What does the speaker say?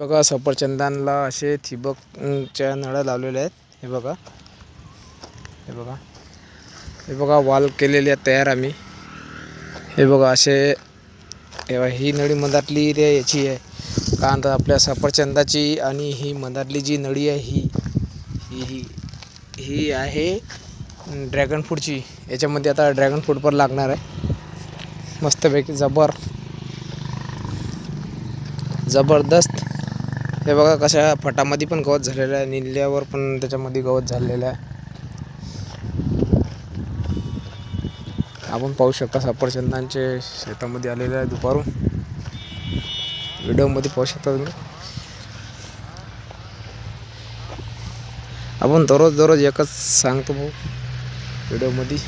बघा सफरचंदांना असे थिबकच्या नळ्या लावलेल्या आहेत. हे बघा. हे बघा. हे बघा वाल केलेले आहेत तयार आम्ही. हे बघा असे तेव्हा ही नळी मधातली रे याची आहे. कारण तर आपल्या सफरचंदाची आणि ही मधातली जी नळी आहे ही ही ही ही आहे ड्रॅगन फ्रूटची याच्यामध्ये आता ड्रॅगन फ्रूट पण लागणार आहे. मस्तपैकी जबर जबरदस्त. हे बघा कशा फटामध्ये पण गवत झालेलं आहे निल्यावर पण त्याच्यामध्ये गवत झालेलं आहे. आपण पाहू शकता सफरचंदांचे शेतामध्ये आलेले आहे दुपारून. व्हिडिओमध्ये पाहू शकता तुम्ही. आपण दररोज दररोज एकच सांगतो भाऊ व्हिडिओमध्ये.